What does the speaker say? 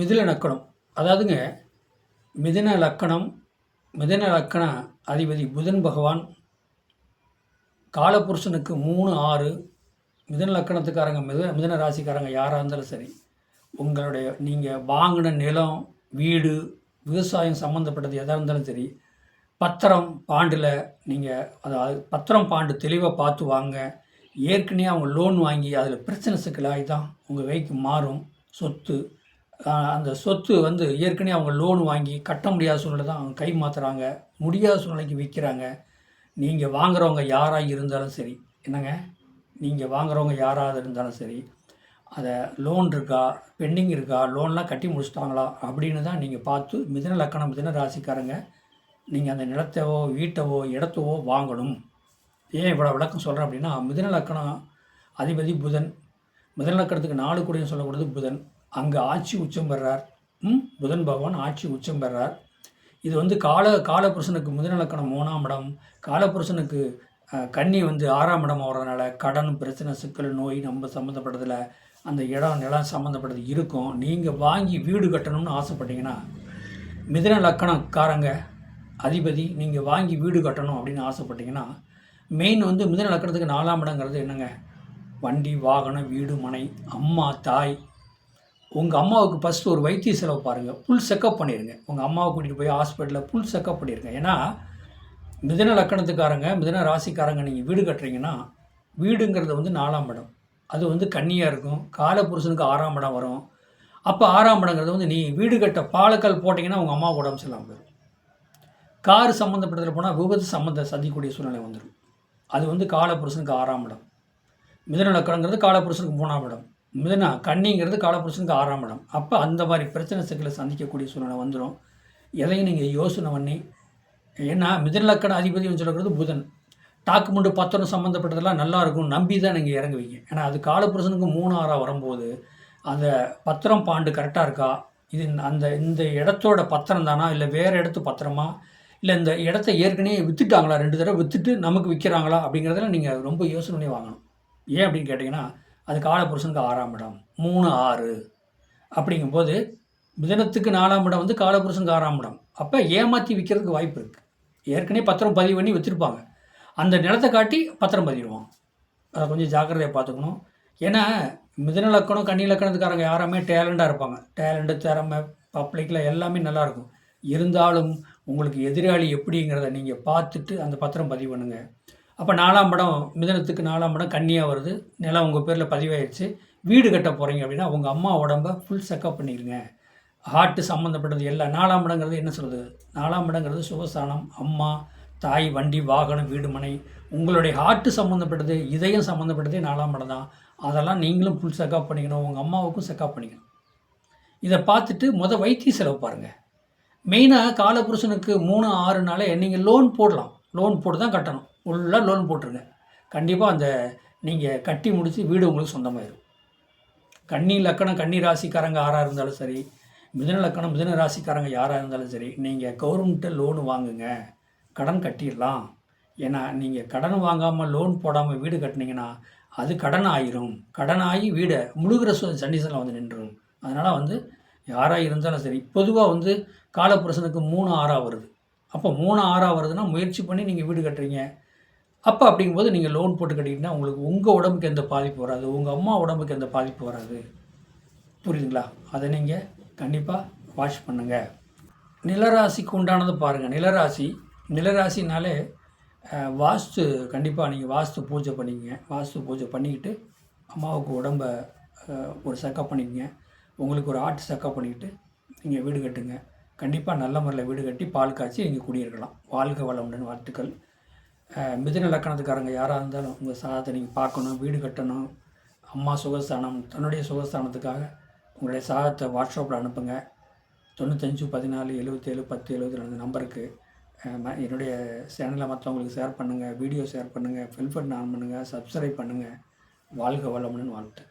மிதில லக்கணம். அதாவதுங்க மிதின லக்கணம் மிதின லக்கண அதிபதி புதன் பகவான் காலபுருஷனுக்கு மூணு ஆறு மிதன லக்கணத்துக்காரங்க மித மிதன ராசிக்காரங்க யாராக இருந்தாலும் சரி உங்களுடைய நீங்கள் வாங்கின நிலம் வீடு விவசாயம் சம்மந்தப்பட்டது எதாக இருந்தாலும் சரி பத்திரம் பாண்டில் நீங்கள் அதாவது பத்திரம் பாண்டு தெளிவாக பார்த்து வாங்க. ஏற்கனவே அவங்க லோன் வாங்கி அதில் பிரச்சனை சிக்கலாகி தான் உங்கள் கைக்கு மாறும் சொத்து அந்த சொத்து வந்து ஏற்கனவே அவங்க லோன் வாங்கி கட்ட முடியாத சூழ்நிலை தான் அவங்க கை மாற்றுறாங்க முடியாத சூழ்நிலைக்கு விற்கிறாங்க நீங்கள் வாங்குறவங்க யாராக இருந்தாலும் சரி என்னங்க? நீங்கள் வாங்குறவங்க யாராக இருந்தாலும் சரி அதை லோன் இருக்கா பெண்டிங் இருக்கா லோன்லாம் கட்டி முடிச்சிட்டாங்களா அப்படின்னு தான் நீங்கள் பார்த்து மிதன லக்கணம் மிதன ராசிக்காரங்க நீங்கள் அந்த நிலத்தவோ வீட்டவோ இடத்தவோ வாங்கணும். ஏன் இவ்வளோ விளக்கம் சொல்கிறேன் அப்படின்னா மிதன லக்கணம் அதிபதி புதன். மிதன லக்கணத்துக்கு நாலு கூடையும் சொல்லக்கூடியது புதன். அங்கே ஆட்சி உச்சம் பெறார். ம்? புதன் பகவான் ஆட்சி உச்சம் பெறார். இது வந்து கால காலபுருஷனுக்கு முதலக்கணம் மூணாம் இடம். காலபுருஷனுக்கு கன்னி வந்து ஆறாம் இடம் ஆகிறதுனால கடன் பிரச்சனை சிக்கல் நோய் நம்ம சம்மந்தப்பட்டதில் அந்த இடம் நிலம் சம்மந்தப்பட்டது இருக்கும். நீங்கள் வாங்கி வீடு கட்டணும்னு ஆசைப்பட்டீங்கன்னா மிதன லக்கணக்காரங்க அதிபதி நீங்கள் வாங்கி வீடு கட்டணும் அப்படின்னு ஆசைப்பட்டீங்கன்னா மெயின் வந்து மிதன லக்கணத்துக்கு நாலாம் இடங்கிறது என்னங்க? வண்டி வாகனம் வீடு மனை அம்மா தாய் உங்கள் அம்மாவுக்கு ஃபஸ்ட்டு ஒரு வைத்திய செலவு பாருங்கள் ஃபுல் செக்கப் பண்ணிடுங்க உங்கள் அம்மாவை கூட்டிகிட்டு போய் ஹாஸ்பிட்டலில் ஃபுல் செக்கப் பண்ணிடுங்க ஏன்னா மிதன லக்கணத்துக்காரங்க மிதன ராசிக்காரங்க நீங்கள் வீடு கட்டுறீங்கன்னா வீடுங்கிறது வந்து நாலாம் இடம். அது வந்து கன்னியாக இருக்கும். காலபுருஷனுக்கு ஆறாம் இடம் வரும். அப்போ ஆறாம் இடங்கிறது வந்து நீ வீடு கட்ட பாலக்கல் போட்டிங்கன்னா உங்கள் அம்மாவுக்கு உடம்பு சரியில்லாமல் போயிடும். கார் சம்மந்தப்பட்டதில் போனால் விபத்து சம்மந்த சந்திக்கக்கூடிய சூழ்நிலை வந்துடும் அது வந்து காலபுருஷனுக்கு ஆறாம் இடம். மிதன லக்கணங்கிறது காலபுருஷனுக்கு மூணாம் இடம். மிதனா கண்ணிங்கிறது காலபுருஷனுக்கு ஆறாம் இடம். அப்போ அந்த மாதிரி பிரச்சனை சிக்கலை சந்திக்கக்கூடிய சூழ்நிலை வந்துடும் எதையும் நீங்கள் யோசனை பண்ணி ஏன்னா மிதலக்கண அதிபதினு சொல்லக்கூடியது புதன். டாக்குமெண்ட் பத்திரம் சம்மந்தப்பட்டதெல்லாம் நல்லா இருக்கும் நம்பி தான் நீங்கள் இறங்குவீங்க ஏன்னா அது காலப்புருஷனுக்கு மூணு ஆறாக வரும்போது அந்த பத்திரம் பாண்டு கரெக்டாக இருக்கா? இது அந்த இந்த இடத்தோட பத்திரம் தானா? இல்லை வேறு இடத்து பத்திரமா? இல்லை இந்த இடத்த ஏற்கனவே விற்றுட்டாங்களா ரெண்டு தடவை விற்றுட்டு நமக்கு விற்கிறாங்களா அப்படிங்கிறதுல நீங்கள் ரொம்ப யோசனை பண்ணி வாங்கணும். ஏன் அப்படின்னு கேட்டிங்கன்னா அது காலபுருஷனுக்கு ஆறாம் இடம். மூணு ஆறு. அப்படிங்கும்போது மிதனத்துக்கு நாலாம் இடம் வந்து காலபுருஷனுக்கு ஆறாம் இடம். அப்போ ஏமாற்றி விற்கிறதுக்கு வாய்ப்பு இருக்குது ஏற்கனவே பத்திரம் பதிவு பண்ணி வச்சுருப்பாங்க. அந்த நிலத்தை காட்டி பத்திரம் பதிவிடுவான். அதை கொஞ்சம் ஜாக்கிரதையாக பார்த்துக்கணும். ஏன்னா மிதன லக்கணம் கண்ணி லக்கணத்துக்காரங்க யாருமே டேலண்டாக இருப்பாங்க. டேலண்ட்டு திறமை பப்ளிக்கில் எல்லாமே நல்லாயிருக்கும் இருந்தாலும் உங்களுக்கு எதிராளி எப்படிங்கிறத நீங்கள் பார்த்துட்டு அந்த பத்திரம் பதிவு பண்ணுங்கள் அப்போ நாலாம் படம் மிதனத்துக்கு நாலாம் படம் கன்னியாக வருது. நிலம் உங்கள் பேரில் பதிவாயிடுச்சு வீடு கட்ட போகிறீங்க அப்படின்னா உங்கள் அம்மா உடம்ப ஃபுல் செக்கப் பண்ணிடுங்க ஹார்ட்டு சம்மந்தப்பட்டது எல்லாம் நாலாம் இடங்கிறது என்ன சொல்கிறது நாலாம் இடங்கிறது சுகஸ்தானம் அம்மா தாய் வண்டி வாகனம் வீடு மனை. உங்களுடைய ஹார்ட்டு சம்மந்தப்பட்டது இதயம் சம்மந்தப்பட்டதே நாலாம் இடம் தான். அதெல்லாம் நீங்களும் ஃபுல் செக்கப் பண்ணிக்கணும். உங்கள் அம்மாவுக்கும் செக்கப் பண்ணிக்கணும். இதை பார்த்துட்டு மொதல் வைத்திய செலவு பாருங்கள் மெயினாக காலபுருஷனுக்கு மூணு ஆறுனாலே நீங்கள் லோன் போடலாம். லோன் போட்டு தான் கட்டணும். ஃபுல்லாக லோன் போட்டுருங்க. கண்டிப்பாக அந்த நீங்கள் கட்டி முடித்து வீடு உங்களுக்கு சொந்தமாயிரும். கன்னி லக்கணம் கன்னி ராசிக்காரங்க யாராக இருந்தாலும் சரி மிதன லக்கணம் மிதன ராசிக்காரங்க யாராக இருந்தாலும் சரி நீங்கள் கவர்மெண்ட்டை லோன் வாங்குங்க. கடன் கட்டிடலாம். ஏன்னா நீங்கள் கடன் வாங்காமல் லோன் போடாமல் வீடு கட்டினீங்கன்னா அது கடன் ஆயிரும் கடன் ஆகி வீடை முழுகிற சண்டிசனில் வந்து நின்றுடும் அதனால் வந்து யாராக இருந்தாலும் சரி பொதுவாக வந்து காலப்புருஷனுக்கு மூணு ஆறாக வருது. அப்போ மூணு ஆறாக வருதுன்னா முயற்சி பண்ணி நீங்கள் வீடு கட்டுறீங்க. அப்போ அப்படிங்கும்போது நீங்கள் லோன் போட்டு கட்டிக்கிட்டீங்கன்னா உங்களுக்கு உங்கள் உடம்புக்கு எந்த பாதிப்பு வராது. உங்கள் அம்மா உடம்புக்கு எந்த பாதிப்பு வராது. புரியுதுங்களா? அதை நீங்கள் கண்டிப்பாக வாஷ் பண்ணுங்கள் நிலராசிக்கு உண்டானது பாருங்கள் நிலராசி நிலராசினாலே வாஸ்து கண்டிப்பாக நீங்கள் வாஸ்து பூஜை பண்ணிக்கங்க. வாஸ்து பூஜை பண்ணிக்கிட்டு அம்மாவுக்கு உடம்ப ஒரு செக்கப் பண்ணிக்கங்க. உங்களுக்கு ஒரு ஆட்டு செக்கப் பண்ணிக்கிட்டு நீங்கள் வீடு கட்டுங்க. கண்டிப்பாக நல்ல முறையில் வீடு கட்டி பால் காய்ச்சி நீங்கள் குடியிருக்கலாம். வாழ்க வளமுடன் வாழ்த்துக்கள். மிதுன லக்கணத்துக்காரங்க யாராக இருந்தாலும் உங்கள் சாதத்தை நீங்கள் பார்க்கணும் வீடு கட்டணும் அம்மா சுகஸ்தானம் தன்னுடைய சுகஸ்தானத்துக்காக உங்களுடைய சாதத்தை வாட்ஸ்அப்பில் அனுப்புங்க. தொண்ணூத்தஞ்சு பதினாலு எழுபத்தேழு பத்து எழுபத்தி ரெண்டு நம்பருக்கு என்னுடைய சேனலை மற்றவங்களுக்கு ஷேர் பண்ணுங்கள் வீடியோ ஷேர் பண்ணுங்கள் ஃபில் ஆன் பண்ணுங்கள் சப்ஸ்கிரைப் பண்ணுங்கள் வாழ்க வளமுடன் வாழ்த்து.